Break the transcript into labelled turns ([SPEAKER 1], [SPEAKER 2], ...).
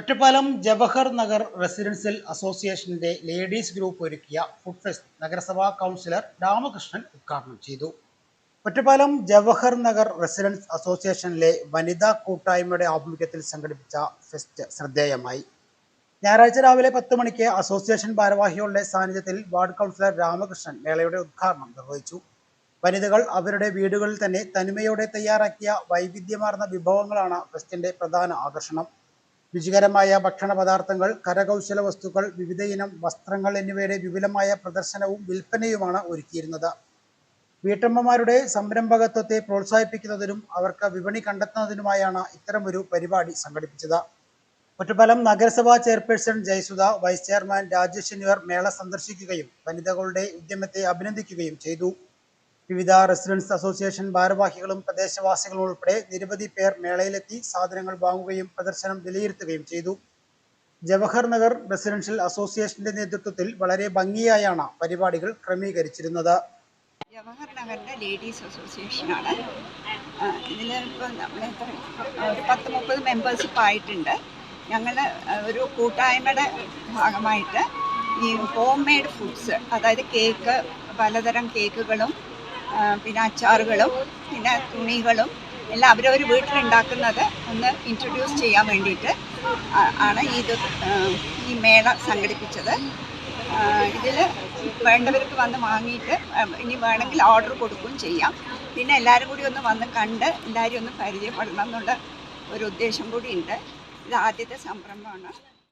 [SPEAKER 1] Ottapalam Jawahar Nagar residential അസോസിയേഷന്റെ ladies group ഒരുക്കിയ food fest നഗരസഭാ കൗൺസിലർ രാമകൃഷ്ണൻ ഉദ്ഘാടനം ചെയ്തു. ഒറ്റപ്പാലം ജവഹർ നഗർ റെസിഡൻസ് അസോസിയേഷനിലെ വനിതാ കൂട്ടായ്മയുടെ ആഭിമുഖ്യത്തിൽ സംഘടിപ്പിച്ച ഫെസ്റ്റ് ശ്രദ്ധേയമായി. ഞായറാഴ്ച രാവിലെ പത്ത് മണിക്ക് അസോസിയേഷൻ ഭാരവാഹികളുടെ സാന്നിധ്യത്തിൽ വാർഡ് കൗൺസിലർ രാമകൃഷ്ണൻ മേളയുടെ ഉദ്ഘാടനം നിർവഹിച്ചു. വനിതകൾ അവരുടെ വീടുകളിൽ തന്നെ തനിമയോടെ തയ്യാറാക്കിയ വൈവിധ്യമാർന്ന വിഭവങ്ങളാണ് ഫെസ്റ്റിന്റെ പ്രധാന ആകർഷണം. രുചികരമായ ഭക്ഷണ പദാർത്ഥങ്ങൾ കരകൗശല വസ്തുക്കൾ വിവിധ ഇനം വസ്ത്രങ്ങൾ എന്നിവയുടെ വിപുലമായ പ്രദർശനവും വിൽപ്പനയുമാണ് ഒരുക്കിയിരുന്നത്. വീട്ടമ്മമാരുടെ സംരംഭകത്വത്തെ പ്രോത്സാഹിപ്പിക്കുന്നതിനും അവർക്ക് വിപണി കണ്ടെത്തുന്നതിനുമായാണ് ഇത്തരമൊരു പരിപാടി സംഘടിപ്പിച്ചത്. ഒറ്റപ്പാലം നഗരസഭാ chairperson Jayasudha vice chairman Rajesh എന്നിവർ മേള സന്ദർശിക്കുകയും വനിതകളുടെ ഉദ്യമത്തെ അഭിനന്ദിക്കുകയും ചെയ്തു. വിവിധ റെസിഡൻസ് അസോസിയേഷൻ ഭാരവാഹികളും പ്രദേശവാസികളും ഉൾപ്പെടെ നിരവധി പേർ മേളയിലെത്തി സാധനങ്ങൾ വാങ്ങുകയും പ്രദർശനം വിലയിരുത്തുകയും ചെയ്തു. ജവഹർ നഗർ റെസിഡൻഷ്യൽ അസോസിയേഷന്റെ നേതൃത്വത്തിൽ വളരെ ഭംഗിയായാണ് പരിപാടികൾ ക്രമീകരിച്ചിരുന്നത്.
[SPEAKER 2] ജവഹർ നഗറിന്റെ ലേഡീസ് അസോസിയേഷനാണ് ഇതിൽ ഇപ്പോൾ നമ്മൾ ഒരു പത്ത് മുപ്പത് മെമ്പേഴ്സ് ആയിട്ടുണ്ട്. ഞങ്ങൾ ഒരു കൂട്ടായ്മയുടെ ഭാഗമായിട്ട് ഈ ഹോം മെയ്ഡ് ഫുഡ്സ് അതായത് കേക്ക് പലതരം കേക്കുകളും പിന്നെ അച്ചാറുകളും പിന്നെ തുണികളും എല്ലാം അവരവർ വീട്ടിലുണ്ടാക്കുന്നത് ഒന്ന് ഇൻട്രൊഡ്യൂസ് ചെയ്യാൻ വേണ്ടിയിട്ട് ആണ് ഇത് ഈ മേള സംഘടിപ്പിച്ചത്. ഇതിൽ വേണ്ടവർക്ക് വന്ന് വാങ്ങിയിട്ട് ഇനി വേണമെങ്കിൽ ഓർഡർ കൊടുക്കുകയും ചെയ്യാം. പിന്നെ എല്ലാവരും കൂടി ഒന്ന് വന്ന് കണ്ട് എല്ലാവരും ഒന്ന് പരിചയപ്പെടണം എന്നുള്ള ഒരു ഉദ്ദേശം കൂടി ഉണ്ട്. ഇത് ആദ്യത്തെ സംരംഭമാണ്.